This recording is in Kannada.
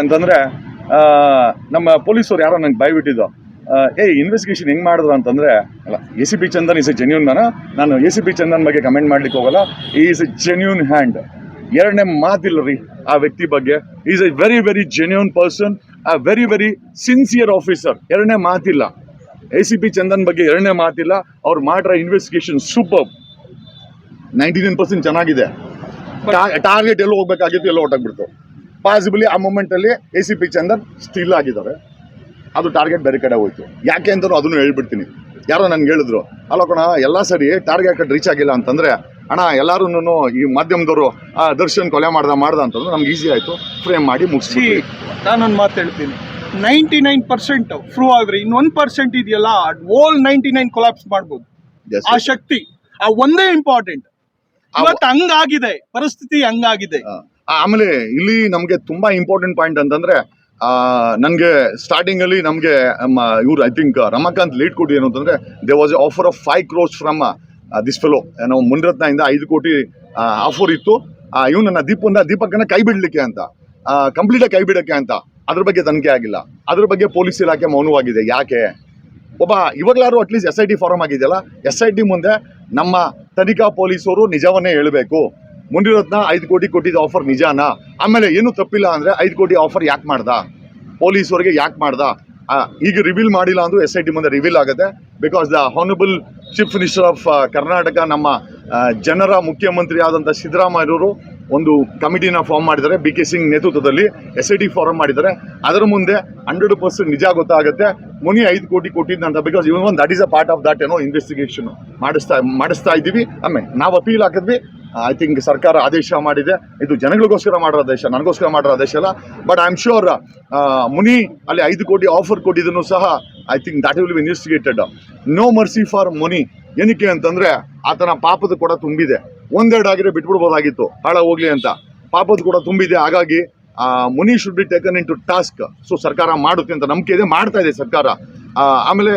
ಅಂತಂದ್ರೆ ಆ, ನಮ್ಮ ಪೊಲೀಸರು ಯಾರೋ ನಂಗೆ ಬಾಯ್ಬಿಟ್ಟಿದ್ದು. ಏ ಇನ್ವೆಸ್ಟಿಗೇಷನ್ ಹೆಂಗ್ ಮಾಡಿದ್ರು ಅಂತಂದ್ರೆ ಅಲ್ಲ A C P Chandan is a genuine ಮನ ನಾನು ಎ ಸಿ ಪಿ ಚಂದನ್ ಬಗ್ಗೆ ಕಮೆಂಟ್ ಮಾಡ್ಲಿಕ್ಕೆ ಹೋಗಲ್ಲ. ಈಸ್ ಎ ಜೆನ್ಯೂನ್ ಹ್ಯಾಂಡ್ ಎರಡನೇ ಮಾತಿಲ್ಲ ರೀ ಆ ವ್ಯಕ್ತಿ ಬಗ್ಗೆ. Is a very very genuine person ಆ ವೆರಿ ವೆರಿ ಸಿನ್ಸಿಯರ್ ಆಫೀಸರ್ ಎರಡನೇ ಮಾತಿಲ್ಲ. ಎ ಸಿ ಪಿ ಚಂದನ್ ಬಗ್ಗೆ ಎರಡನೇ ಮಾತಿಲ್ಲ. ಅವ್ರು ಮಾಡಿರೋ investigation super ninety nine percent ಚೆನ್ನಾಗಿದೆ ಟಾರ್ಗೆಟ್ ಎಲ್ಲೋ ಹೋಗ್ಬೇಕಾಗಿತ್ತು ಎಲ್ಲೋ ಹೊಟ್ಟಾಗ್ಬಿಡ್ತು ಪಾಸಿಬಲಿ ಆ ಮೂಮೆಂಟಲ್ಲಿ A C P Chandan still ಆಗಿದ್ದಾರೆ. ಅದು ಟಾರ್ಗೆಟ್ ಬೇರೆ ಕಡೆ ಹೋಯ್ತು. ಯಾಕೆ ಅಂತಲೂ ಅದನ್ನು ಹೇಳ್ಬಿಡ್ತೀನಿ. ಯಾರೋ ನನ್ಗೆ ಹೇಳಿದ್ರು ಅಲ್ಲ ಕಣ ಎಲ್ಲ ಸರಿ ಟಾರ್ಗೆಟ್ ರೀಚ್ ಆಗಿಲ್ಲ ಅಂತಂದ್ರೆ ಅಣ್ಣ ಎಲ್ಲರೂ ಈ ಮಾಧ್ಯಮದವರು ಆ ದರ್ಶನ್ ಕೊಲೆ ಮಾಡ್ದ ಮಾಡ್ದ ಅಂತಂದ್ರೆ ನಮ್ಗೆ ಈಸಿ ಆಯ್ತು. ಫ್ರೇಮ್ ಮಾಡಿ ಮುಗಿಸಿ ನಾನೊಂದು ಮಾತು ಹೇಳ್ತೀನಿ. ನೈಂಟಿ ನೈನ್ ಪರ್ಸೆಂಟ್ ಫ್ರೂ ಆದ್ರೆ ಇನ್ನೊಂದು ಪರ್ಸೆಂಟ್ ಇದೆಯಲ್ಲ ಓಲ್ ನೈಂಟಿ ನೈನ್ ಕೊಲಾಪ್ಸ್ ಮಾಡ್ಬೋದು. ಆ ಶಕ್ತಿ ಆ ಒಂದೇ ಇಂಪಾರ್ಟೆಂಟ್ ಇವತ್ತು ಹಂಗಾಗಿದೆ ಪರಿಸ್ಥಿತಿ ಹಂಗಾಗಿದೆ. ಆಮೇಲೆ ಇಲ್ಲಿ ನಮಗೆ ತುಂಬಾ ಇಂಪಾರ್ಟೆಂಟ್ ಪಾಯಿಂಟ್ ಅಂತಂದ್ರೆ ನನಗೆ ಸ್ಟಾರ್ಟಿಂಗ್ ಅಲ್ಲಿ ನಮಗೆ ಇವ್ರು ಐ ಥಿಂಕ್ ರಮಾಕಾಂತ್ ಲೀಡ್ ಕೊಟ್ಟು ಏನು ಅಂತಂದ್ರೆ they was a offer of five crores from this fellow ನಾವು ಮುನ್ರತ್ನದಿಂದ ಐದು ಕೋಟಿ ಆಫರ್ ಇತ್ತು. ಇವ್ ನನ್ನ ದೀಪಂದ ದೀಪಕ್ಕನ್ನ ಕೈ ಬಿಡ್ಲಿಕ್ಕೆ ಅಂತ. ಕಂಪ್ಲೀಟ್ ಕೈ ಬಿಡಕ್ಕೆ ಅಂತ. ಅದ್ರ ಬಗ್ಗೆ ತನಿಖೆ ಆಗಿಲ್ಲ. ಅದ್ರ ಬಗ್ಗೆ ಪೊಲೀಸ್ ಇಲಾಖೆ ಮೌನವಾಗಿದೆ. ಯಾಕೆ? ಒಬ್ಬ ಇವಾಗಲಾರು at least S I T form ಆಗಿದೆಯಲ್ಲ? ಎಸ್ ಐ ಟಿ ಮುಂದೆ ನಮ್ಮ ತನಿಖಾ ಪೊಲೀಸರು ನಿಜವನ್ನೇ ಹೇಳಬೇಕು. ಮುಂದಿರೋದ್ನ ಐದು ಕೋಟಿ ಕೊಟ್ಟಿದ್ದ ಆಫರ್ ನಿಜಾನಾ? ಆಮೇಲೆ ಏನು ತಪ್ಪಿಲ್ಲ ಅಂದರೆ ಐದು ಕೋಟಿ ಆಫರ್ ಯಾಕೆ ಮಾಡ್ದ? ಪೊಲೀಸರಿಗೆ ಯಾಕೆ ಮಾಡ್ದ? ಈಗ ರಿವೀಲ್ ಮಾಡಿಲ್ಲ ಅಂದ್ರೂ ಎಸ್ ಐ ಟಿ ಮುಂದೆ ರಿವೀಲ್ ಆಗುತ್ತೆ. Because the honourable chief minister of Karnataka ನಮ್ಮ ಜನರ ಮುಖ್ಯಮಂತ್ರಿ ಆದಂಥ ಸಿದ್ದರಾಮಯ್ಯವರು ಒಂದು ಕಮಿಟಿನ ಫಾರ್ಮ್ ಮಾಡಿದ್ದಾರೆ. ಬಿ ಕೆ ಸಿಂಗ್ ನೇತೃತ್ವದಲ್ಲಿ ಎಸ್ ಐ ಟಿ ಫಾರ್ಮ್ ಮಾಡಿದ್ದಾರೆ. ಅದರ ಮುಂದೆ ಹಂಡ್ರೆಡ್ ಪರ್ಸೆಂಟ್ ನಿಜ ಗೊತ್ತಾಗುತ್ತೆ. ಮುನಿ ಐದು ಕೋಟಿ ಕೊಟ್ಟಿದ್ದಂತ because even that is a part of that ಏನೋ ಇನ್ವೆಸ್ಟಿಗೇಷನ್ ಮಾಡಿಸ್ತಾ ಮಾಡಿಸ್ತಾ ಇದ್ದೀವಿ. ಆಮೇಲೆ ನಾವು ಅಪೀಲ್ ಹಾಕಿದ್ವಿ. ಐ ಥಿಂಕ್ ಸರ್ಕಾರ ಆದೇಶ ಮಾಡಿದೆ. ಇದು ಜನಗಳಿಗೋಸ್ಕರ ಮಾಡಿರೋ ಆದೇಶ, ನನಗೋಸ್ಕರ ಮಾಡಿರೋ ಆದೇಶ ಅಲ್ಲ. But I am sure Muni ಅಲ್ಲಿ ಐದು ಕೋಟಿ ಆಫರ್ ಕೊಟ್ಟಿದ್ದನ್ನು ಸಹ I think that will be investigated no mercy for Muni. ಏನಕ್ಕೆ ಅಂತಂದರೆ ಆತನ ಪಾಪದ ಕೂಡ ತುಂಬಿದೆ. ಒಂದೆರಡು ಆಗಿದ್ರೆ ಬಿಟ್ಬಿಡ್ಬೋದಾಗಿತ್ತು. ಹಾಳ ಹೋಗ್ಲಿ ಅಂತ. ಪಾಪದ ಕೂಡ ತುಂಬಿದೆ. ಹಾಗಾಗಿ Muni should be taken into task so ಸರ್ಕಾರ ಮಾಡುತ್ತೆ ಅಂತ ನಂಬಿಕೆ ಇದೆ. ಮಾಡ್ತಾ ಇದೆ ಸರ್ಕಾರ. ಆಮೇಲೆ